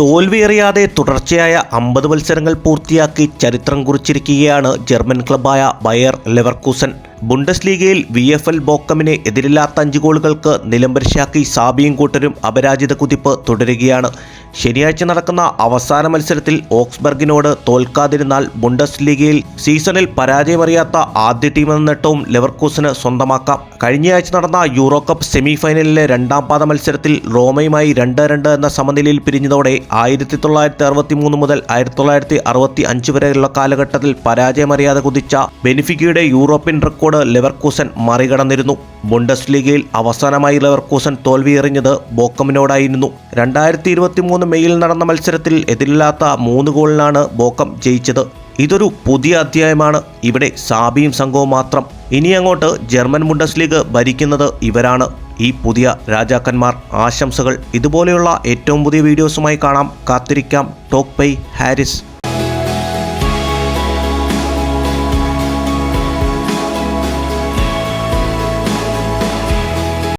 തോൽവിയറിയാതെ തുടർച്ചയായ അമ്പത് മത്സരങ്ങൾ പൂർത്തിയാക്കി ചരിത്രം കുറിച്ചിരിക്കുകയാണ് ജർമ്മൻ ക്ലബായ ബയർ ലെവർകൂസൻ. ബുണ്ടസ് ലീഗയിൽ വി എഫ് എൽ ബോക്കമിനെ എതിരില്ലാത്ത അഞ്ച് ഗോളുകൾക്ക് നിലംപരിശാക്കി സാബിയും കൂട്ടരും അപരാജിത കുതിപ്പ് തുടരുകയാണ്. ശനിയാഴ്ച നടക്കുന്ന അവസാന മത്സരത്തിൽ ഓക്സ്ബർഗിനോട് തോൽക്കാതിരുന്നാൽ ബുണ്ടസ് ലീഗയിൽ സീസണിൽ പരാജയമറിയാത്ത ആദ്യ ടീമെന്ന നേട്ടവും ലെവർകൂസിന് സ്വന്തമാക്കാം. കഴിഞ്ഞയാഴ്ച നടന്ന യൂറോ കപ്പ് സെമി ഫൈനലിലെ രണ്ടാം പാദ മത്സരത്തിൽ റോമയുമായി രണ്ട് രണ്ട് എന്ന സമനിലയിൽ പിരിഞ്ഞതോടെ ആയിരത്തി തൊള്ളായിരത്തി അറുപത്തി മൂന്ന് മുതൽ ആയിരത്തി തൊള്ളായിരത്തി അറുപത്തി അഞ്ച് വരെയുള്ള കാലഘട്ടത്തിൽ പരാജയമറിയാതെ കുതിച്ച ബെനിഫിക്കയുടെ യൂറോപ്യൻ റെക്കോർഡ് ലെവർകൂസൻ മറികടന്നിരുന്നു. ബുണ്ടസ് ലീഗയിൽ അവസാനമായി ലെവർകൂസൻ തോൽവിയെറിഞ്ഞത് ബോക്കമിനോടായിരുന്നു. രണ്ടായിരത്തി ഇരുപത്തി മൂന്ന് മെയ്യിൽ നടന്ന മത്സരത്തിൽ എതിരില്ലാത്ത മൂന്ന് ഗോളിനാണ് ബോക്കം ജയിച്ചത്. ഇതൊരു പുതിയ അധ്യായമാണ്. ഇവിടെ സാബിയും സംഘവും മാത്രം. ഇനി അങ്ങോട്ട് ജർമ്മൻ ബുണ്ടസ് ലീഗ് ഭരിക്കുന്നത് ഇവരാണ്. ഈ പുതിയ രാജാക്കന്മാർ ആശംസകൾ. ഇതുപോലെയുള്ള ഏറ്റവും പുതിയ വീഡിയോസുമായി കാണാം. കാത്തിരിക്കാം. Talk bye Haris.